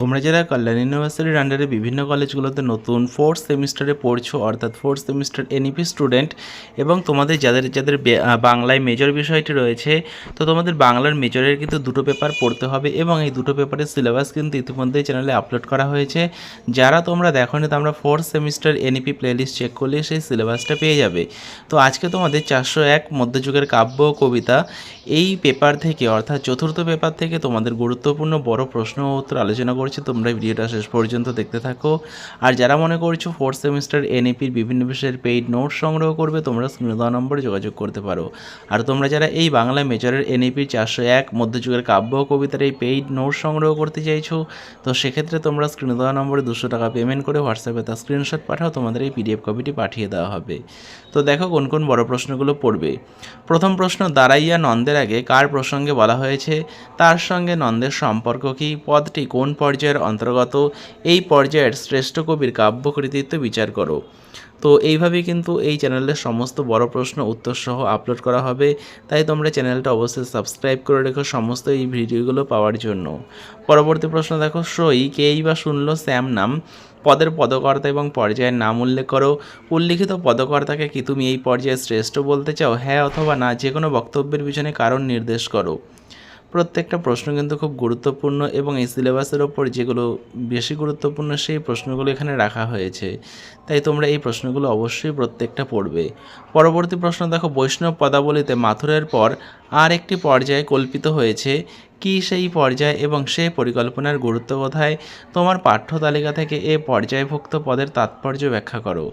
তোমরা যারা কল্যাণ ইউনিভার্সিটির আন্ডারে বিভিন্ন কলেজগুলোতে নতুন ফোর্থ সেমিস্টারে পড়ছো, অর্থাৎ ফোর্থ সেমিস্টার এনইপি স্টুডেন্ট এবং তোমাদের যাদের যাদের বাংলায় মেজর বিষয়টি রয়েছে, তো তোমাদের বাংলার মেজরের কিন্তু দুটো পেপার পড়তে হবে এবং এই দুটো পেপারের সিলেবাস কিন্তু ইতিমধ্যেই চ্যানেলে আপলোড করা হয়েছে। যারা তোমরা দেখো তো আমরা fourth semester NEP playlist check করলে সেই সিলেবাসটা পেয়ে যাবে। তো আজকে তোমাদের চারশো এক মধ্যযুগের কাব্য কবিতা, এই পেপার থেকে, অর্থাৎ চতুর্থ পেপার থেকে তোমাদের গুরুত্বপূর্ণ বড় প্রশ্ন উত্তর আলোচনা তোমরা ভিডিওটা শেষ পর্যন্ত দেখতে থাকো। আর যারা মনে করছ ফোর্থ সেমিস্টার এনএপির বিভিন্ন বিষয়ের পেইড নোট সংগ্রহ করবে, তোমরা স্ক্রিনে দেওয়া নম্বরে যোগাযোগ করতে পারো। আর তোমরা যারা এই বাংলা মেজরের এনএপির চারশো এক মধ্যযুগের কাব্য কবিতার এই পেইড নোট সংগ্রহ করতে চাইছো, তো সেক্ষেত্রে তোমরা স্ক্রিনে দেওয়া নম্বরে দুশো টাকা পেমেন্ট করে হোয়াটসঅ্যাপে তার স্ক্রিনশট পাঠাও, তোমাদের এই পিডিএফ কপিটি পাঠিয়ে দেওয়া হবে। তো দেখো কোন কোন বড় প্রশ্নগুলো পড়বে। প্রথম প্রশ্ন, দাঁড়াইয়া নন্দের আগে কার প্রসঙ্গে বলা হয়েছে? তার সঙ্গে নন্দের সম্পর্ক কি? পদটি কোন পর্যায়ের অন্তর্গত এই পর্যায়ের শ্রেষ্ঠ কবির কাব্য কৃতিত্ব বিচার করো। তো এইভাবেই কিন্তু এই চ্যানেলের সমস্ত বড় প্রশ্ন উত্তর সহ আপলোড করা হবে। তাই তোমরা চ্যানেলটা অবশ্যই সাবস্ক্রাইব করে রেখো সমস্ত এই ভিডিওগুলো পাওয়ার জন্য। পরবর্তী প্রশ্ন দেখো, সই কেই বা শুনলো স্যাম নাম? পদের পদকর্তা এবং পর্যায়ের নাম উল্লেখ করো। উল্লিখিত পদকর্তাকে কি তুমি এই পর্যায়ে শ্রেষ্ঠ বলতে চাও? হ্যাঁ অথবা না যে কোনো বক্তব্যের পিছনে কারণ নির্দেশ করো। প্রত্যেকটা প্রশ্ন কিন্তু খুব গুরুত্বপূর্ণ এবং এই সিলেবাসের ওপর যেগুলো বেশি গুরুত্বপূর্ণ সেই প্রশ্নগুলো এখানে রাখা হয়েছে। তাই তোমরা এই প্রশ্নগুলো অবশ্যই প্রত্যেকটা পড়বে। পরবর্তী প্রশ্ন দেখো, বৈষ্ণব পদাবলিতে মাথুরের পর আর একটি পর্যায়ে কল্পিত হয়েছে কি সেই পর্যায় এবং সে পরিকল্পনার গুরুত্ব কোথায় তোমার পাঠ্য তালিকা থেকে এ পর্যায়ভুক্ত পদের তাৎপর্য ব্যাখ্যা করো।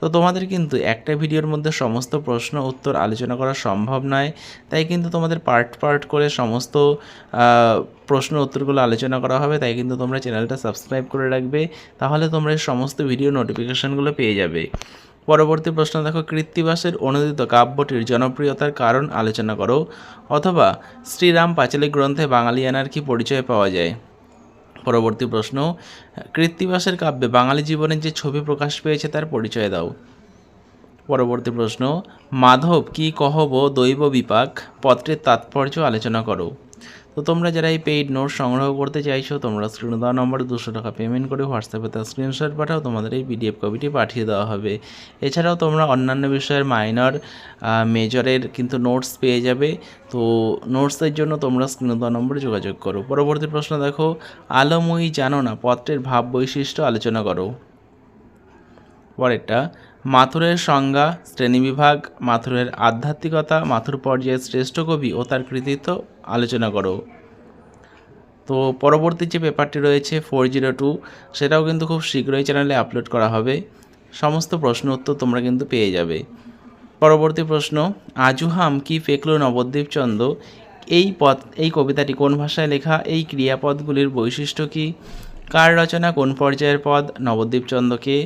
তো তোমাদের কিন্তু একটা ভিডিওর মধ্যে সমস্ত প্রশ্ন উত্তর আলোচনা করা সম্ভব নয়, তাই কিন্তু তোমাদের পার্ট পার্ট করে সমস্ত প্রশ্ন উত্তরগুলো আলোচনা করা হবে, তাই কিন্তু তোমরা চ্যানেলটা সাবস্ক্রাইব করে রাখবে, তাহলে তোমরা সমস্ত ভিডিও নোটিফিকেশনগুলো পেয়ে যাবে। পরবর্তী প্রশ্ন, দেখো, কৃত্তিবাসের অনুদিত কাব্যটির জনপ্রিয়তার কারণ আলোচনা করো, অথবা শ্রীরাম পাঁচালী গ্রন্থে বাঙালিয়ানার কি পরিচয় পাওয়া যায়। পরবর্তী প্রশ্ন, কৃত্তিবাসের কাব্যে বাঙালি জীবনের যে ছবি প্রকাশ পেয়েছে তার পরিচয় দাও। পরবর্তী প্রশ্ন, মাধব কি কহব দৈব বিপাক? পত্রের তাৎপর্য আলোচনা করো। তো তোমরা যারা এই পেইড নোট সংগ্রহ করতে চাইছো, তোমরা স্ক্রিনে দেওয়া নম্বরে দুশো টাকা পেমেন্ট করে হোয়াটসঅ্যাপে তার স্ক্রিনশট পাঠাও, তোমাদের এই পিডিএফ কপিটি পাঠিয়ে দেওয়া হবে। এছাড়াও তোমরা অন্যান্য বিষয়ের মাইনর মেজরের কিন্তু নোটস পেয়ে যাবে। তো নোটসের জন্য তোমরা স্ক্রিনে দেওয়া নম্বরে যোগাযোগ করো। পরবর্তী প্রশ্ন দেখো আলোময়ী জানো না? পত্রের ভাব বৈশিষ্ট্য আলোচনা করো। পরেরটা, মাথুরের সংজ্ঞা শ্রেণীবিভাগ মাথুরের আধ্যাত্মিকতা, মাথুর পর্যায়ের শ্রেষ্ঠ কবি ও তার কৃতিত্ব আলোচনা করো। তো পরবর্তী যে পেপারটি রয়েছে ফোর জিরো টু, সেটাও কিন্তু খুব শীঘ্রই চ্যানেলে আপলোড করা হবে। সমস্ত প্রশ্ন উত্তর তোমরা কিন্তু পেয়ে যাবে। পরবর্তী প্রশ্ন, আজুহাম কি ফেকলো নবদ্বীপ চন্দ এই পদ, এই কবিতাটি কোন ভাষায় লেখা? এই ক্রিয়াপদগুলির বৈশিষ্ট্য কী? কার রচনা কোন পর্যায়ের পদ? নবদ্বীপ চন্দ্রকে।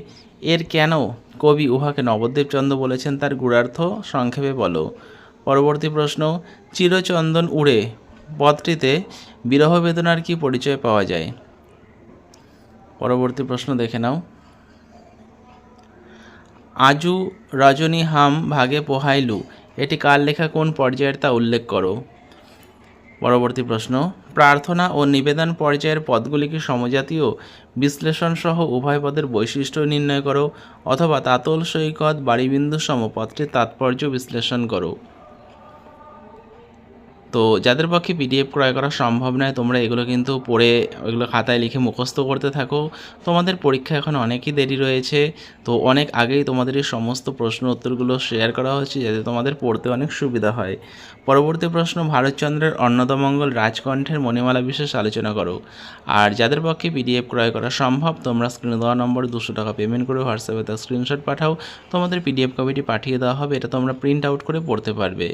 এর কেন কবি উহাকে নবদ্বীপ চন্দ্র বলেছেন তার গুড়ার্থ সংক্ষেপে বলো। পরবর্তী প্রশ্ন, চিরচন্দন উড়ে পদটিতে বিরহ বেদনার কি পরিচয় পাওয়া যায়? পরবর্তী প্রশ্ন দেখে নাও। আজু রজনী হাম ভাগে পোহাইলু। এটি কার লেখা কোন পর্যায়ের তা উল্লেখ করো? পরবর্তী প্রশ্ন, প্রার্থনা ও নিবেদন পর্যায়ের পদগুলিকে সমজাতীয় বিশ্লেষণ সহ উভয় পদের বৈশিষ্ট্য নির্ণয় করো অথবা তাতল সৈকত, বাড়িবিন্দু সম তাৎপর্য বিশ্লেষণ করো। তো যাদের পক্ষে পিডিএফ ক্রয় করা সম্ভব নয়, তোমরা এগুলো কিন্তু পড়ে, এগুলো খাতায় লিখে মুখস্থ করতে থাকো। তোমাদের পরীক্ষা এখন অনেকই দেরি রয়েছে, তো অনেক আগেই তোমাদের এই সমস্ত প্রশ্ন উত্তরগুলো শেয়ার করা হচ্ছে, যাতে তোমাদের পড়তে অনেক সুবিধা হয়। পরবর্তী প্রশ্ন, ভারতচন্দ্রের অন্নদামঙ্গল রাজকণ্ঠের মণিমালা বিশেষ আলোচনা করো। আর যাদের পক্ষে পিডিএফ ক্রয় করা সম্ভব, তোমরা স্ক্রিনে দেওয়া নম্বর দুশো টাকা পেমেন্ট করে হোয়াটসঅ্যাপে তার স্ক্রিনশট পাঠাও। তোমাদের পিডিএফ কপিটি পাঠিয়ে দেওয়া হবে, এটা তোমরা প্রিন্ট আউট করে পড়তে পারবে।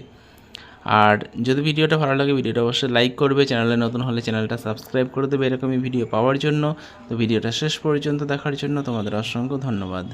আর যদি ভিডিওটা ভালো লাগে, ভিডিওটা অবশ্যই লাইক করবে। চ্যানেলে নতুন হলে চ্যানেলটা সাবস্ক্রাইব করে দেবে। এরকমই ভিডিও পাওয়ার জন্য। তো ভিডিওটা শেষ পর্যন্ত দেখার জন্য তোমাদের অসংখ্য ধন্যবাদ।